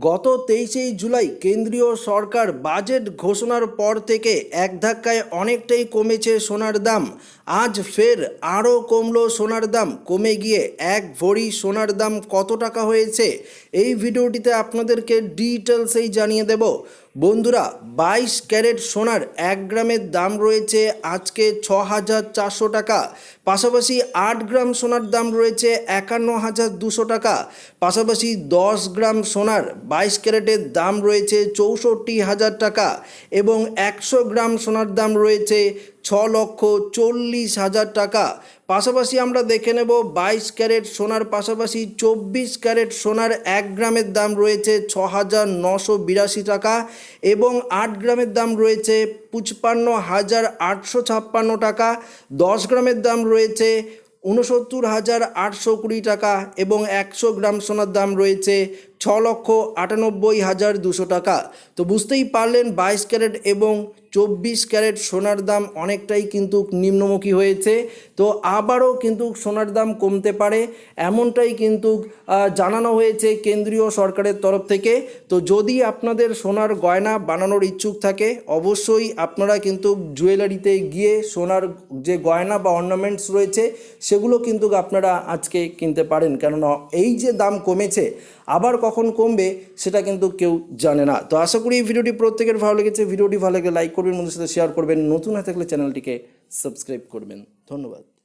গত তেইশেই জুলাই কেন্দ্রীয় সরকার বাজেট ঘোষণার পর থেকে এক ধাক্কায় অনেকটাই কমেছে সোনার দাম। আজ ফের আরও কমলো সোনার দাম। কমে গিয়ে এক ভরি সোনার দাম কত টাকা হয়েছে? এই ভিডিওটিতে আপনাদেরকে ডিটেলসেই জানিয়ে দেব। বন্ধুরা, বাইশ ক্যারেট সোনার এক গ্রামের দাম রয়েছে আজকে ছ হাজার চারশো টাকা। পাশাপাশি আট গ্রাম সোনার দাম রয়েছে একান্ন হাজার দুশো টাকা। পাশাপাশি দশ গ্রাম সোনার বাইশ ক্যারেটের দাম রয়েছে চৌষট্টি হাজার টাকা এবং একশো গ্রাম সোনার দাম রয়েছে ছ লক্ষ চল্লিশ হাজার টাকা। পাশাপাশি আমরা দেখে নেব বাইশ ক্যারেট সোনার পাশাপাশি চব্বিশ ক্যারেট সোনার এক গ্রামের দাম রয়েছে ছ হাজার নশো বিরাশি টাকা এবং আট গ্রামের দাম রয়েছে পঁচপান্ন হাজার আটশো ছাপ্পান্ন টাকা। দশ গ্রামের দাম রয়েছে উনসত্তর হাজার আটশো কুড়ি টাকা এবং একশো গ্রাম সোনার দাম রয়েছে ছ লক্ষ আটানব্বই হাজার দুশো টাকা। তো বুঝতেই পারলেন বাইশ ক্যারেট এবং চব্বিশ ক্যারেট সোনার দাম অনেকটাই কিন্তু নিম্নমুখী হয়েছে। তো আবারও কিন্তু সোনার দাম কমতে পারে, এমনটাই কিন্তু জানানো হয়েছে কেন্দ্রীয় সরকারের তরফ থেকে। তো যদি আপনাদের সোনার গয়না বানানোর ইচ্ছুক থাকে, অবশ্যই আপনারা কিন্তু জুয়েলারিতে গিয়ে সোনার যে গয়না বা অর্নামেন্টস রয়েছে, সেগুলো কিন্তু আপনারা আজকে কিনতে পারেন। কেননা এই যে দাম কমেছে, আবার কখন কমবে, সেটা কিন্তু কেউ জানে না। তো আশা করি এই ভিডিওটি প্রত্যেকের ভালো লেগেছে। ভিডিওটি ভালো লাগে লাইক করবেন বন্ধুর সাথে শেয়ার করবেন। নতুন হয়ে থাকলে চ্যানেলটিকে সাবস্ক্রাইব করবেন। ধন্যবাদ।